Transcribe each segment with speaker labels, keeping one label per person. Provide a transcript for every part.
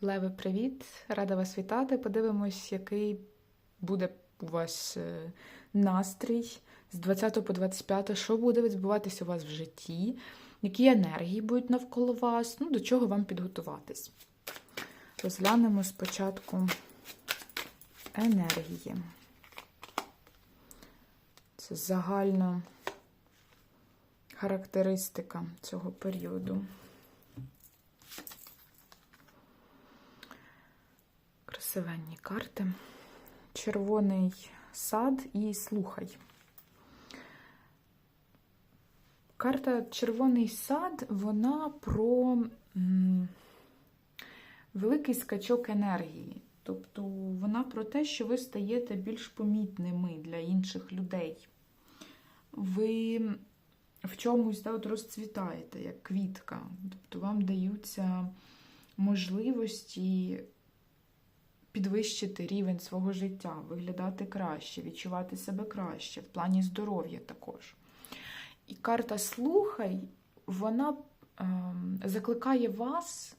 Speaker 1: Леви, привіт! Рада вас вітати. Подивимось, який буде у вас е, настрій з 20 по 25, що буде відбуватися у вас в житті, які енергії будуть навколо вас, ну, до чого вам підготуватись. Розглянемо спочатку енергії. Це загальна характеристика цього періоду. Красивенні карти. Червоний сад і слухай. Карта Червоний сад, вона про великий скачок енергії. Тобто вона про те, що ви стаєте більш помітними для інших людей. Ви в чомусь да, от розцвітаєте, як квітка. Тобто вам даються можливості підвищити рівень свого життя, виглядати краще, відчувати себе краще, в плані здоров'я також. І карта Слухай, вона ем, закликає вас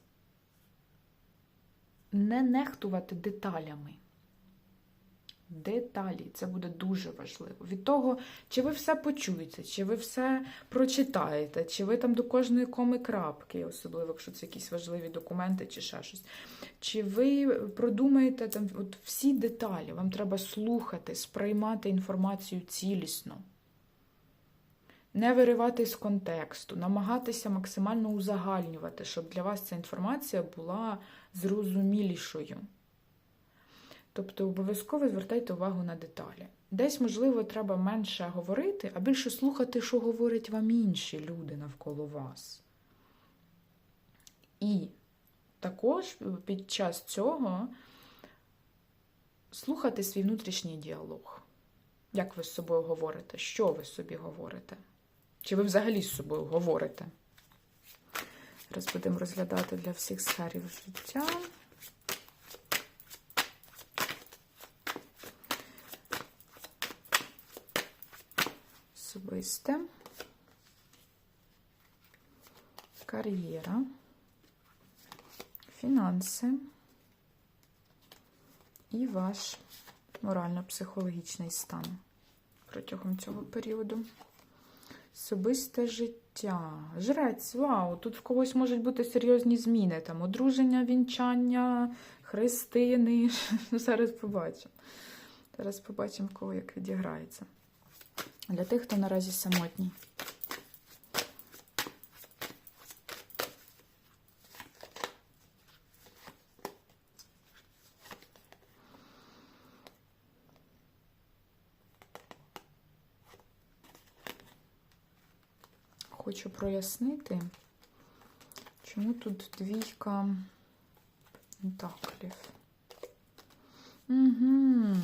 Speaker 1: не нехтувати деталями. Деталі, це буде дуже важливо. Від того, чи ви все почуєте, чи ви все прочитаєте, чи ви там до кожної коми крапки, особливо, якщо це якісь важливі документи чи ще щось. Чи ви продумаєте там от всі деталі, вам треба слухати, сприймати інформацію цілісно, не виривати з контексту, намагатися максимально узагальнювати, щоб для вас ця інформація була зрозумілішою. Тобто обов'язково звертайте увагу на деталі. Десь, можливо, треба менше говорити, а більше слухати, що говорять вам інші люди навколо вас. І також під час цього слухати свій внутрішній діалог. Як ви з собою говорите? Що ви собі говорите? Чи ви взагалі з собою говорите? Зараз будемо розглядати для всіх сферів життя. Особисте. Кар'єра. Фінанси і ваш морально-психологічний стан протягом цього періоду. Особисте життя. Жрець, вау! Тут в когось можуть бути серйозні зміни. Там одруження, вінчання, хрестини. Зараз побачимо. Зараз побачимо, в кого як відіграється. Для тих, хто наразі самотній. Хочу прояснити, чому тут двійка пентаклів. Угу.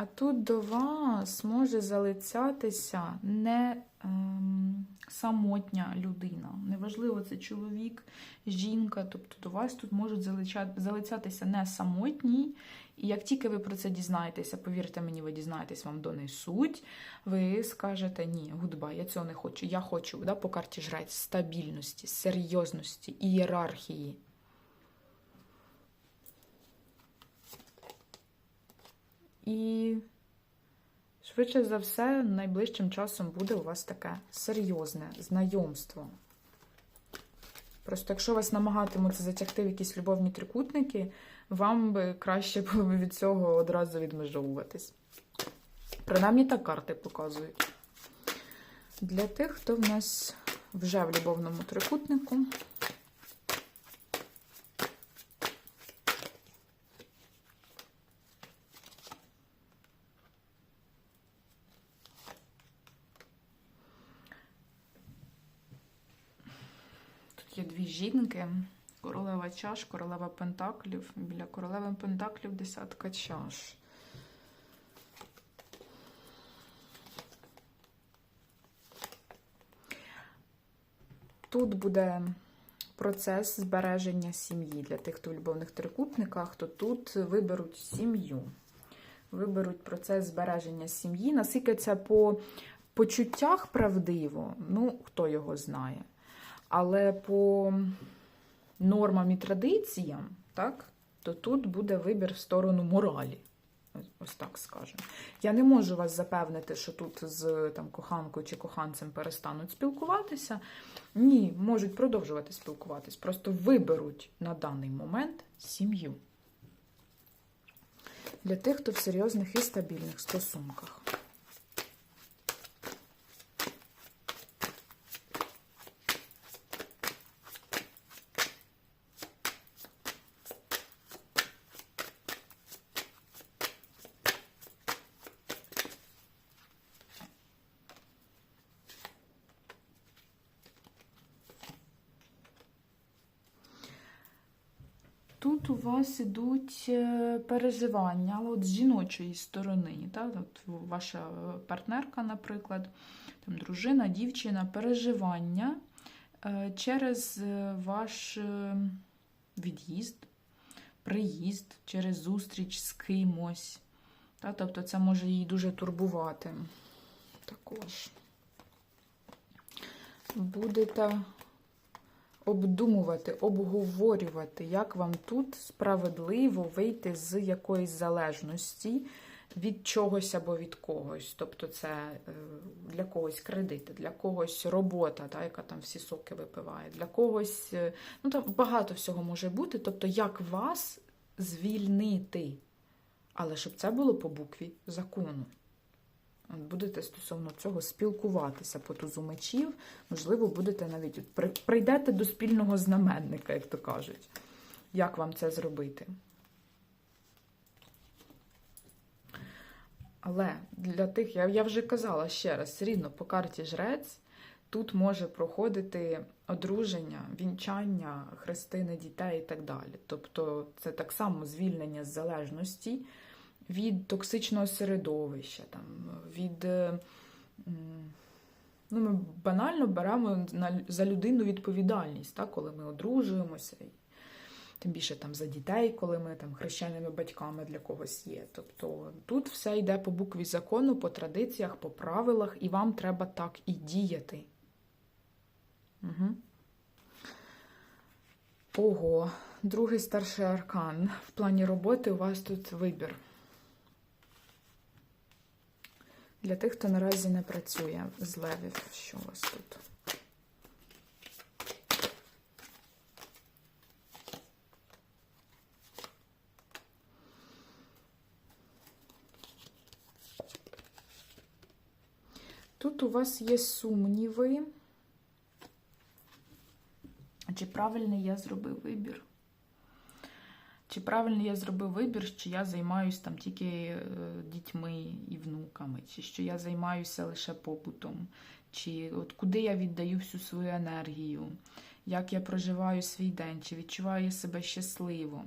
Speaker 1: А тут до вас може залицятися не ем, самотня людина. Неважливо, це чоловік, жінка. Тобто до вас тут можуть залиця- залицятися не самотні. І як тільки ви про це дізнаєтеся, повірте мені, ви дізнаєтесь, вам донесуть, ви скажете ні, гудба, я цього не хочу. Я хочу да, по карті жрець стабільності, серйозності, ієрархії. І швидше за все, найближчим часом буде у вас таке серйозне знайомство. Просто якщо вас намагатимуться затягти в якісь любовні трикутники, вам би краще було від цього одразу відмежовуватись. Принаймні так карти показують. Для тих, хто в нас вже в любовному трикутнику. Тут є дві жінки. Королева чаш, королева пентаклів. Біля королеви пентаклів десятка чаш. Тут буде процес збереження сім'ї. Для тих, хто в любовних трикутниках, то тут виберуть сім'ю. Виберуть процес збереження сім'ї. Наскільки це по почуттях правдиво, ну, хто його знає. Але по нормам і традиціям, так, то тут буде вибір в сторону моралі. Ось- так скажемо. Я не можу вас запевнити, що тут з там, коханкою чи коханцем перестануть спілкуватися. Ні, можуть продовжувати спілкуватись. Просто виберуть на даний момент сім'ю. Для тих, хто в серйозних і стабільних стосунках. Вас ідуть е, переживання, але от з жіночої сторони, так? От ваша е, партнерка, наприклад, там дружина, дівчина, переживання е, через ваш від'їзд, приїзд, через зустріч з кимось. Та? Тобто це може її дуже турбувати. Також будете обдумувати, обговорювати, як вам тут справедливо вийти з якоїсь залежності від чогось або від когось. Тобто це е, для когось кредити, для когось робота, та, яка там всі соки випиває, для когось, е, ну там багато всього може бути. Тобто, як вас звільнити, але щоб це було по букві закону. Будете стосовно цього спілкуватися по тузу мечів, можливо, будете навіть прийдете до спільного знаменника, як то кажуть. Як вам це зробити? Але для тих, я, я вже казала ще раз, рівно по карті жрець тут може проходити одруження, вінчання, хрестини дітей і так далі. Тобто це так само звільнення з залежності від токсичного середовища, там, від. е, Ну, ми банально беремо за людину відповідальність, так, коли ми одружуємося, і тим більше там за дітей, коли ми там хрещеними батьками для когось є. Тобто тут все йде по букві закону, по традиціях, по правилах, і вам треба так і діяти. Угу. Ого, другий старший аркан. В плані роботи у вас тут вибір. Для тих, хто наразі не працює з левів, що у вас тут? Тут у вас є сумніви. Чи правильний я зробив вибір? Чи правильно я зробив вибір, що я займаюся там тільки е, дітьми і внуками, чи що я займаюся лише побутом, чи от куди я віддаю всю свою енергію, як я проживаю свій день, чи відчуваю себе щасливо.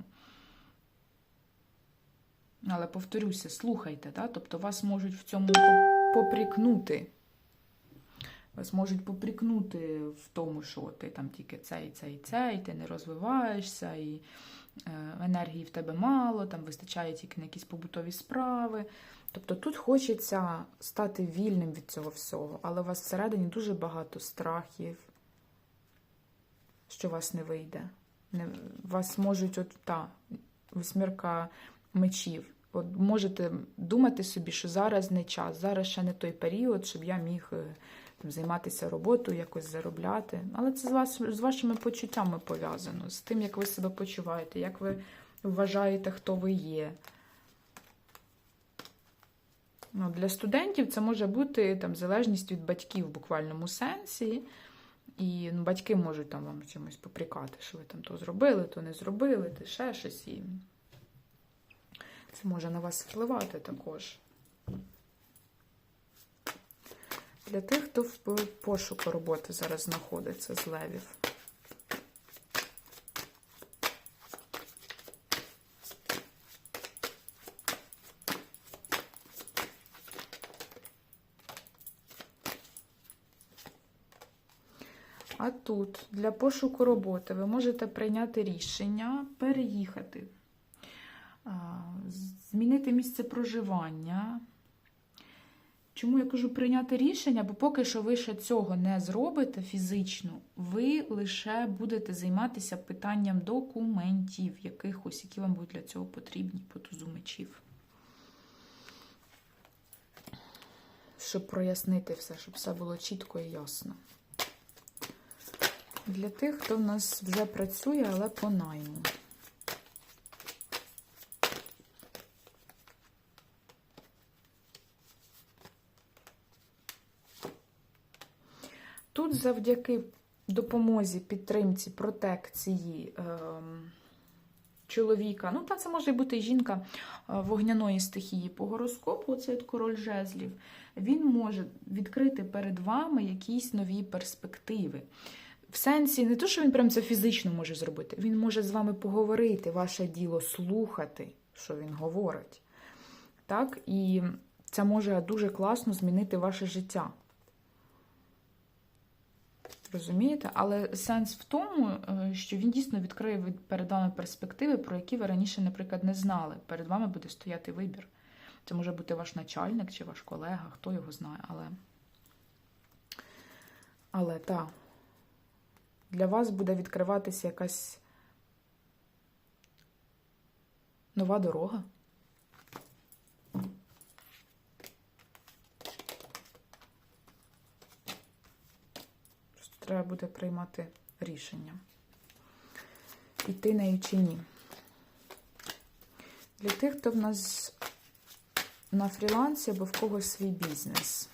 Speaker 1: Але повторюся, слухайте, та? тобто вас можуть в цьому попрікнути. Вас можуть попрікнути в тому, що ти там тільки це і це і це, і ти не розвиваєшся, і енергії в тебе мало, там вистачає тільки на якісь побутові справи. Тобто тут хочеться стати вільним від цього всього, але у вас всередині дуже багато страхів, що вас не вийде. Не, вас можуть, от та восьмірка мечів. От можете думати собі, що зараз не час, зараз ще не той період, щоб я міг е, займатися роботою, якось заробляти. Але це з, вас, з вашими почуттями пов'язано, з тим, як ви себе почуваєте, як ви вважаєте, хто ви є. Ну, для студентів це може бути там, залежність від батьків в буквальному сенсі. І ну, батьки можуть там вам чимось попрікати, що ви там то зробили, то не зробили, ти ще щось. І це може на вас впливати також. Для тих, хто в пошуку роботи зараз знаходиться з левів. А тут для пошуку роботи ви можете прийняти рішення переїхати, змінити місце проживання Чому я кажу прийняти рішення? Бо поки що ви ще цього не зробите фізично, ви лише будете займатися питанням документів, якихось, які вам будуть для цього потрібні по тузу мечів. Щоб прояснити все, щоб все було чітко і ясно. Для тих, хто в нас вже працює, але по найму. Тут завдяки допомозі, підтримці, протекції ем, чоловіка, ну, та це може бути жінка е, вогняної стихії по гороскопу, це от король жезлів, він може відкрити перед вами якісь нові перспективи. В сенсі, не то, що він прям це фізично може зробити, він може з вами поговорити, ваше діло слухати, що він говорить. Так? І це може дуже класно змінити ваше життя. Розумієте? Але сенс в тому, е, що він дійсно відкриє перед вами перспективи, про які ви раніше, наприклад, не знали. Перед вами буде стояти вибір. Це може бути ваш начальник чи ваш колега, хто його знає, але. Але так, для вас буде відкриватися якась нова дорога. Просто треба буде приймати рішення. Іти нею чи ні. Для тих, хто в нас на фрілансі або в когось свій бізнес.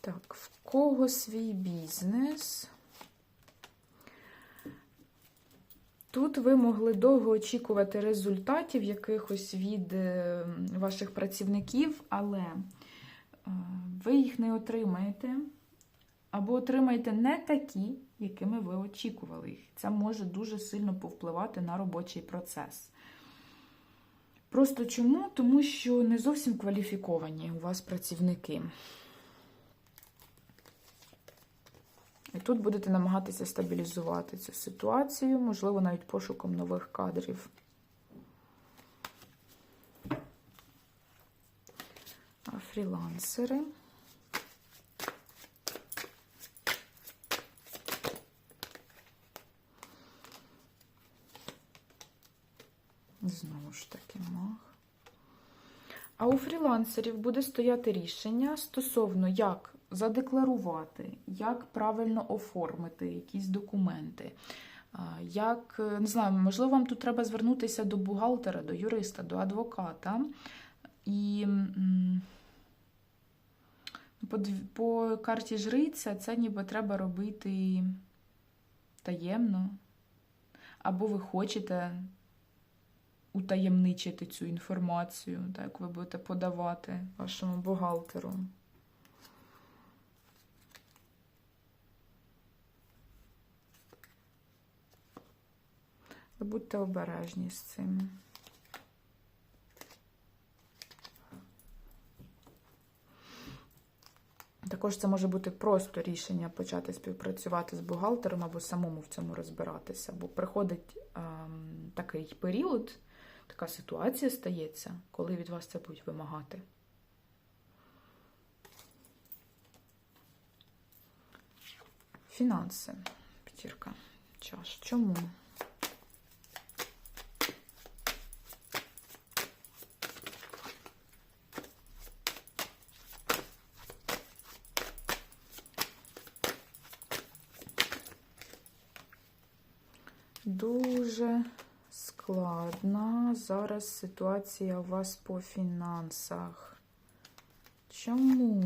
Speaker 1: Так, в кого свій бізнес? Тут ви могли довго очікувати результатів якихось від е, ваших працівників, але ви їх не отримаєте, або отримаєте не такі, якими ви очікували їх. Це може дуже сильно повпливати на робочий процес. Просто чому? Тому що не зовсім кваліфіковані у вас працівники. І тут будете намагатися стабілізувати цю ситуацію, можливо, навіть пошуком нових кадрів. Фрілансери. Знову ж таки мах. А у фрілансерів буде стояти рішення стосовно, як задекларувати, як правильно оформити якісь документи. Як, не знаю, можливо, вам тут треба звернутися до бухгалтера, до юриста, до адвоката. І по, по карті жриця це ніби треба робити таємно. Або ви хочете утаємничити цю інформацію, так ви будете подавати вашому бухгалтеру. Будьте обережні з цим. Також це може бути просто рішення почати співпрацювати з бухгалтером або самому в цьому розбиратися, бо приходить ем, такий період, така ситуація стається, коли від вас це будуть вимагати. Фінанси. П'ятірка. Чаш. Чому? Дуже складна зараз ситуація у вас по фінансах. Чому?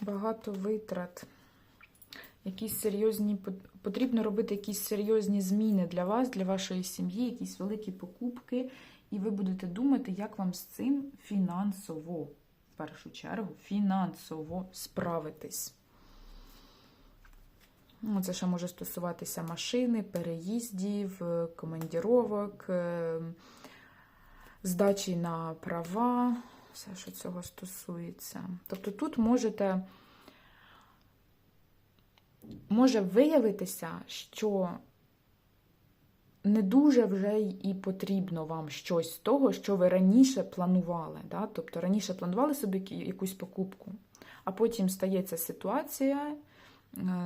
Speaker 1: Багато витрат. Якісь серйозні потрібно робити якісь серйозні зміни для вас, для вашої сім'ї, якісь великі покупки, і ви будете думати, як вам з цим фінансово, в першу чергу, фінансово справитись. Ну, Це ще може стосуватися машини, переїздів, е, командіровок, е, здачі на права, все, що цього стосується. Тобто тут можете, може виявитися, що не дуже вже і потрібно вам щось з того, що ви раніше планували. Да? Тобто раніше планували собі якусь покупку, а потім стається ситуація,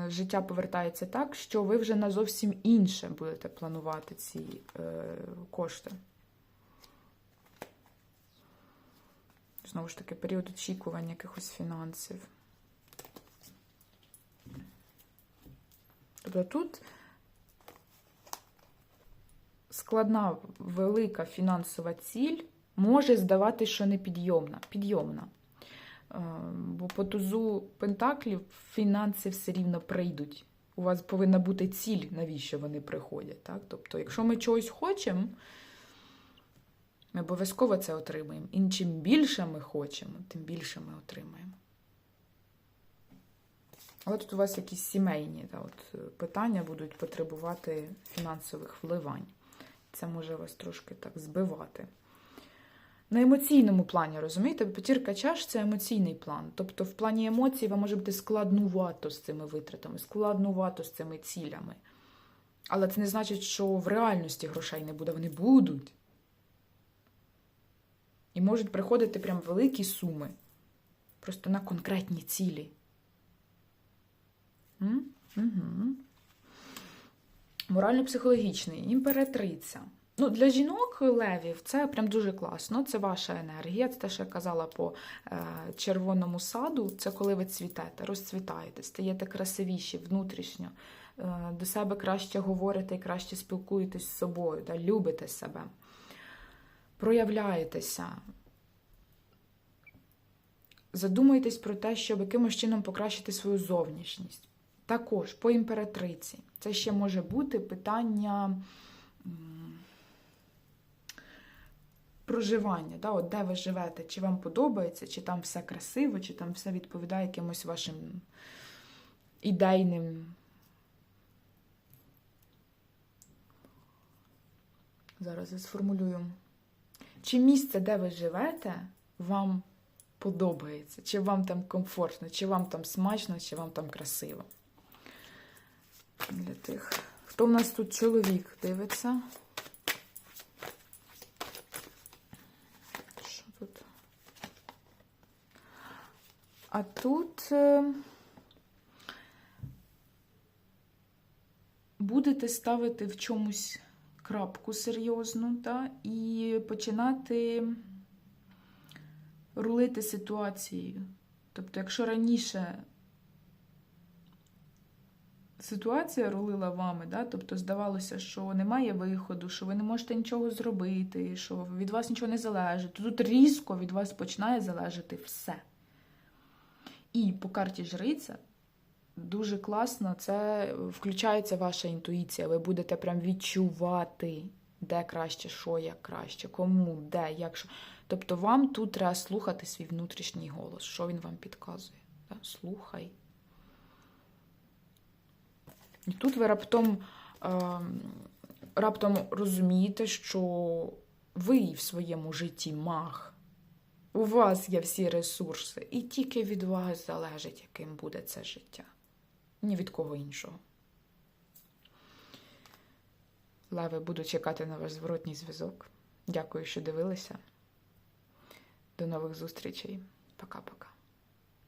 Speaker 1: життя повертається так, що ви вже на зовсім інше будете планувати ці е, кошти. Знову ж таки, період очікування якихось фінансів. Тобто тут складна велика фінансова ціль може здавати, що непідйомна. Підйомна. Е, Бо по тузу Пентаклів фінанси все рівно прийдуть. У вас повинна бути ціль, навіщо вони приходять. Так? Тобто, якщо ми чогось хочемо, ми обов'язково це отримаємо. І чим більше ми хочемо, тим більше ми отримаємо. Але тут у вас якісь сімейні та, от, питання будуть потребувати фінансових вливань. Це може вас трошки так збивати. На емоційному плані, розумієте? П'ятірка чаш це емоційний план. Тобто, в плані емоцій вам може бути складнувато з цими витратами, складнувато з цими цілями. Але це не значить, що в реальності грошей не буде. Вони будуть. І можуть приходити прям великі суми. Просто на конкретні цілі. Угу. Морально-психологічний, імператриця. Ну, для жінок левів це прям дуже класно. Це ваша енергія. Це те, що я казала по е, червоному саду. Це коли ви цвітете, розцвітаєте, стаєте красивіші внутрішньо, е, до себе краще говорите і краще спілкуєтесь з собою, да, любите себе, проявляєтеся. Задумуйтесь про те, щоб якимось чином покращити свою зовнішність. Також по імператриці. Це ще може бути питання проживання, да? От де ви живете, чи вам подобається, чи там все красиво, чи там все відповідає якимось вашим ідейним. Зараз я сформулюю. Чи місце, де ви живете, вам подобається, чи вам там комфортно, чи вам там смачно, чи вам там красиво. Для тих. Хто в нас тут чоловік дивиться? Що тут? А тут е, будете ставити в чомусь крапку серйозну, та, і починати рулити ситуацією. Тобто, якщо раніше ситуація рулила вами, да, тобто здавалося, що немає виходу, що ви не можете нічого зробити, що від вас нічого не залежить, то тут різко від вас починає залежати все. І по карті жриця дуже класно це включається ваша інтуїція. Ви будете прям відчувати, де краще, що як краще, кому, де, як що. Тобто вам тут треба слухати свій внутрішній голос, що він вам підказує. Слухай. І тут ви раптом, е, раптом розумієте, що ви в своєму житті маг. У вас є всі ресурси, і тільки від вас залежить, яким буде це життя. Ні від кого іншого. Леви, буду чекати на ваш зворотній зв'язок. Дякую, що дивилися. До нових зустрічей. Пока-пока.